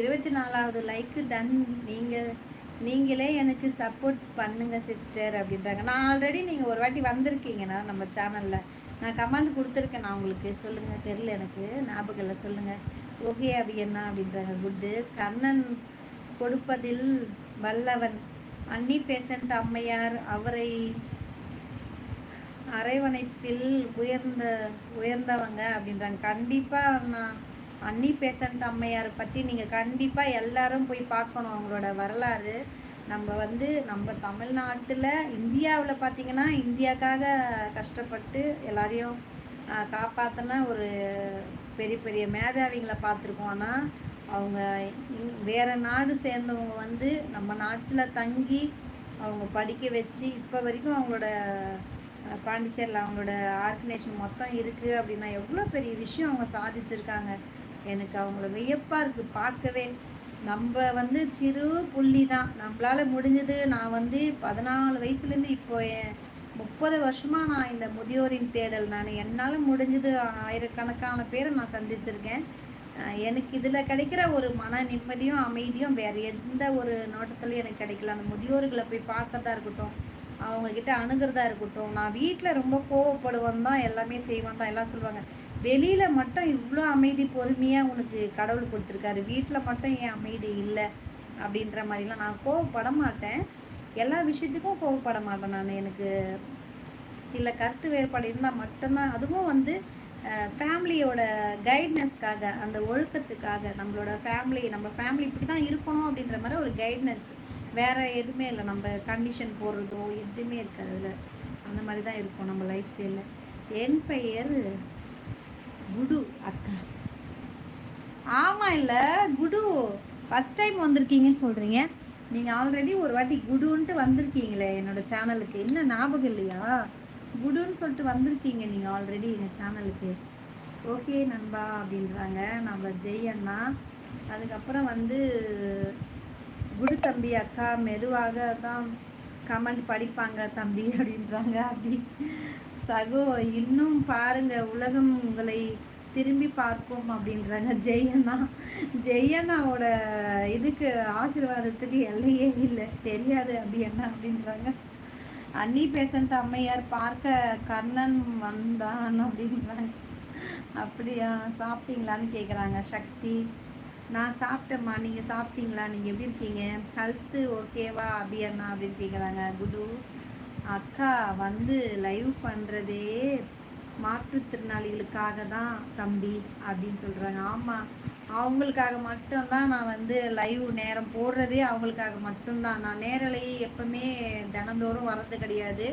இருபத்தி நாலாவது like ton நீங்கள் நீங்களே எனக்கு சப்போர்ட் பண்ணுங்க சிஸ்டர் அப்படின்றாங்க. நான் ஆல்ரெடி நீங்கள் ஒரு வாட்டி வந்திருக்கீங்கண்ணா நம்ம சேனலில் நான் கமெண்ட் கொடுத்துருக்கேன் நான் உங்களுக்கு சொல்லுங்கள் தெரில எனக்கு ஞாபகம் இல்லை சொல்லுங்கள் ஓகே அபியண்ணா அப்படின்றாங்க. குட்டு கண்ணன் கொடுப்பதில் வல்லவன். அன்னி பேசண்ட் அம்மையார் அவரை அரவணைப்பில் உயர்ந்த உயர்ந்தவங்க அப்படின்றாங்க. கண்டிப்பாக நான் அன்னி பேசண்ட் அம்மையாரை பற்றி நீங்கள் கண்டிப்பாக எல்லாரும் போய் பார்க்கணும் அவங்களோட வரலாறு. நம்ம வந்து நம்ம தமிழ்நாட்டில் இந்தியாவில் பார்த்தீங்கன்னா இந்தியாக்காக கஷ்டப்பட்டு எல்லாரையும் காப்பாற்றின ஒரு பெரிய பெரிய மேதாவிங்களை பார்த்துருக்கோம் ஆனால் அவங்க இங் வேறு நாடு சேர்ந்தவங்க வந்து நம்ம நாட்டில் தங்கி அவங்க படிக்க வச்சு இப்போ வரைக்கும் அவங்களோட பாண்டிச்சேரியில் அவங்களோட ஆர்கனைசேஷன் மொத்தம் இருக்குது அப்படின்னா எவ்வளோ பெரிய விஷயம் அவங்க சாதிச்சிருக்காங்க. எனக்கு அவங்கள வியப்பாக இருக்குது பார்க்கவே நம்ம வந்து சிறு புள்ளி தான். நம்மளால் முடிஞ்சது நான் வந்து பதினாலு வயசுலேருந்து இப்போ என் முப்பது வருஷமாக நான் இந்த முதியோரின் தேடல். நான் என்னால் முடிஞ்சது ஆயிரக்கணக்கான பேரை நான் சந்திச்சிருக்கேன். எனக்கு இதில் கிடைக்கிற ஒரு மன நிம்மதியும் அமைதியும் வேறு எந்த ஒரு நோட்டத்துலையும் எனக்கு கிடைக்கல. அந்த முதியோர்களை போய் பார்க்கறதா இருக்கட்டும் அவங்கக்கிட்ட அணுகிறதா இருக்கட்டும் நான் வீட்டில் ரொம்ப கோவப்படுவேன் தான் எல்லாமே செய்வேன் தான் எல்லாம் சொல்லுவாங்க. வெளியில் மட்டும் இவ்வளோ அமைதி பொறுமையாக உனக்கு கடவுள் கொடுத்துருக்காரு. வீட்டில் மட்டும் ஏன் அமைதி இல்லை? அப்படின்ற மாதிரிலாம் நான் கோவப்பட மாட்டேன். எல்லா விஷயத்துக்கும் கோவப்பட மாட்டேன் நான். எனக்கு சில கருத்து வேறுபாடு இருந்தால் மட்டும்தான். அதுவும் வந்து ஃபேமிலியோட கைட்னஸ்க்காக அந்த ஒழுக்கத்துக்காக நம்மளோட ஃபேமிலி நம்ம ஃபேமிலி இப்படி தான் இருக்கணும் அப்படின்ற மாதிரி ஒரு கைட்னஸ். வேறு எதுவுமே இல்லை. நம்ம கண்டிஷன் போடுறதோ எதுவுமே இருக்காது அதில். அந்த மாதிரி தான் இருக்கும் நம்ம லைஃப் ஸ்டைலில் என் பெயர் குடு அக்கா. ஆமாம் இல்லை குடு. ஃபஸ்ட் டைம் வந்திருக்கீங்கன்னு சொல்கிறீங்க நீங்கள் ஆல்ரெடி ஒரு வாட்டி குடுன்ட்டு வந்திருக்கீங்களே என்னோடய சேனலுக்கு என்ன ஞாபகம் இல்லையா? குடுன்னு சொல்லிட்டு வந்திருக்கீங்க நீங்கள் ஆல்ரெடி எங்கள் சேனலுக்கு ஓகே நண்பா அப்படின்றாங்க. நம்ம ஜெய் அண்ணா. அதுக்கப்புறம் வந்து குடு தம்பி அக்கா மெதுவாக தான் கமெண்ட் படிப்பாங்க தம்பி அப்படின்றாங்க அப்படி சகோ இன்னும் பாருங்க உலகம் உங்களை திரும்பி பார்ப்போம் அப்படின்றாங்க ஜெயண்ணா. ஜெயண்ணாவோட இதுக்கு ஆசீர்வாதத்துக்கு எல்லையே இல்லை. தெரியாது அப்படி என்ன அப்படின்றாங்க. அன்னி பேசண்ட் அம்மையார் பார்க்க கர்ணன் வந்தான் அப்படின்றாங்க. அப்படியா சாப்பிட்டீங்களான்னு கேட்குறாங்க சக்தி நான் சாப்பிட்டேம்மா நீங்கள் சாப்பிட்டீங்களா? நீங்கள் எப்படி இருக்கீங்க? ஹெல்த்து ஓகேவா அபியண்ணா அப்படின்னு கேட்குறாங்க குடு. அக்கா வந்து லைவ் பண்ணுறதே மாற்றுத்திறனாளிகளுக்காக தான் தம்பி அப்படின்னு சொல்கிறாங்க ஆமாம் அவங்களுக்காக மட்டும்தான் நான் வந்து லைவ் நேரம் போடுறதே அவங்களுக்காக மட்டும்தான். நான் நேரலை எப்பவுமே தினந்தோறும் வர்றது கிடையாது.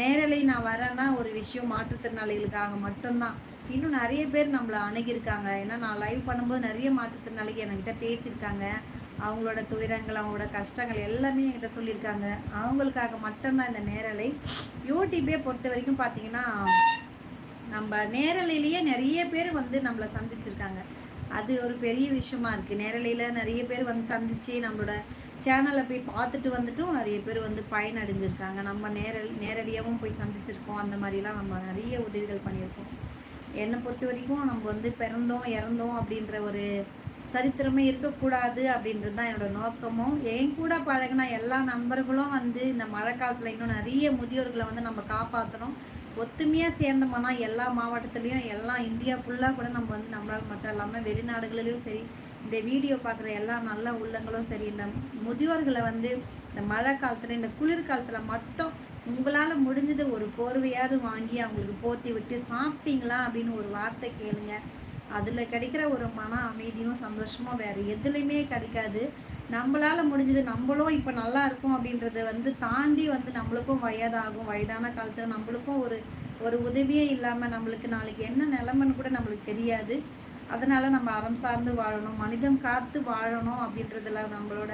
நேரலை நான் வரேன்னா ஒரு விஷயம் மாற்றுத்திறனாளிகளுக்காக மட்டும்தான். இன்னும் நிறைய பேர் நம்மளை அணுகியிருக்காங்க. ஏன்னா நான் லைவ் பண்ணும்போது நிறைய மாற்றுத்திறனாளிகள் என்கிட்ட பேசியிருக்காங்க. அவங்களோட துயரங்கள் அவங்களோட கஷ்டங்கள் எல்லாமே என்கிட்ட சொல்லியிருக்காங்க. அவங்களுக்காக மட்டும்தான் இந்த நேரலை. யூடியூபே பொறுத்த வரைக்கும் பார்த்தீங்கன்னா நம்ம நேரலையிலேயே நிறைய பேர் வந்து நம்மளை சந்திச்சிருக்காங்க. அது ஒரு பெரிய விஷயமா இருக்குது நேரலையில் நிறைய பேர் வந்து சந்தித்து நம்மளோட சேனலை போய் பார்த்துட்டு வந்துட்டும். நிறைய பேர் வந்து பயனடைஞ்சிருக்காங்க. நம்ம நேர நேரடியாகவும் போய் சந்திச்சிருக்கோம். அந்த மாதிரிலாம் நம்ம நிறைய உதவிகள் பண்ணியிருக்கோம். என்னை பொறுத்த வரைக்கும் நம்ம வந்து பிறந்தோம் இறந்தோம் அப்படின்ற ஒரு சரித்திரமே இருக்கக்கூடாது அப்படின்றது தான் என்னோடய நோக்கமும். என் கூட பழகின எல்லா நண்பர்களும் வந்து இந்த மழை காலத்தில் இன்னும் நிறைய முதியோர்களை வந்து நம்ம காப்பாற்றணும் ஒத்துமையாக சேர்ந்தோம்னா எல்லா மாவட்டத்துலேயும் எல்லா இந்தியா ஃபுல்லாக கூட நம்ம வந்து நம்மளால் மட்டும் இல்லாமல் வெளிநாடுகளிலும் சரி இந்த வீடியோ பார்க்குற எல்லா நல்ல உள்ளங்களும் சரி இந்த முதியோர்களை வந்து இந்த மழை காலத்தில் இந்த குளிர் காலத்தில் மட்டும் உங்களால் முடிஞ்சது ஒரு போர்வையாவது வாங்கி அவங்களுக்கு போத்தி விட்டு சாப்பிட்டீங்களா அப்படின்னு ஒரு வார்த்தை கேளுங்க. அதில் கிடைக்கிற ஒரு மன அமைதியும் சந்தோஷமும் வேறு எதுலேயுமே கிடைக்காது. நம்மளால் முடிஞ்சது நம்மளும் இப்போ நல்லா இருக்கோம் அப்படின்றத வந்து தாண்டி வந்து நம்மளுக்கும் வயதாகும். வயதான காலத்தில் நம்மளுக்கும் ஒரு ஒரு உதவியே இல்லாமல் நம்மளுக்கு நாளைக்கு என்ன நிலமன்னு கூட நம்மளுக்கு தெரியாது. அதனால் நம்ம அறம் சார்ந்து வாழணும் மனிதம் காத்து வாழணும் அப்படின்றதுல நம்மளோட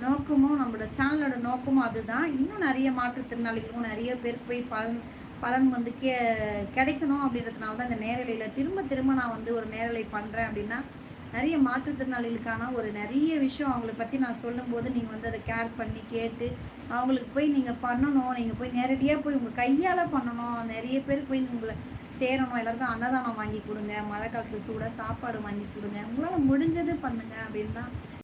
நோக்கமும் நம்மளோட சேனலோட நோக்கமும் அதுதான். இன்னும் நிறைய மாற்றுத்திறனாளிகளும் நிறைய பேருக்கு போய் பலன் பலன் வந்து கே கிடைக்கணும் அப்படின்றதுனால தான் இந்த நேரலையில் திரும்ப திரும்ப நான் வந்து ஒரு நேரலை பண்ணுறேன் அப்படின்னா நிறைய மாற்றுத்திறனாளிகளுக்கான ஒரு நிறைய விஷயம் அவங்கள பற்றி நான் சொல்லும்போது நீங்கள் வந்து அதை கேர் பண்ணி கேட்டு அவங்களுக்கு போய் நீங்கள் பண்ணணும். நீங்கள் போய் நேரடியாக போய் உங்கள் கையால் பண்ணணும். நிறைய பேர் போய் உங்களை சேரணும். எல்லாருக்கும் அன்னதானம் வாங்கி கொடுங்க. மழை காலத்தில் சூடாக சாப்பாடு வாங்கி கொடுங்க. உங்களால் முடிஞ்சது பண்ணுங்கள் அப்படின்னு தான்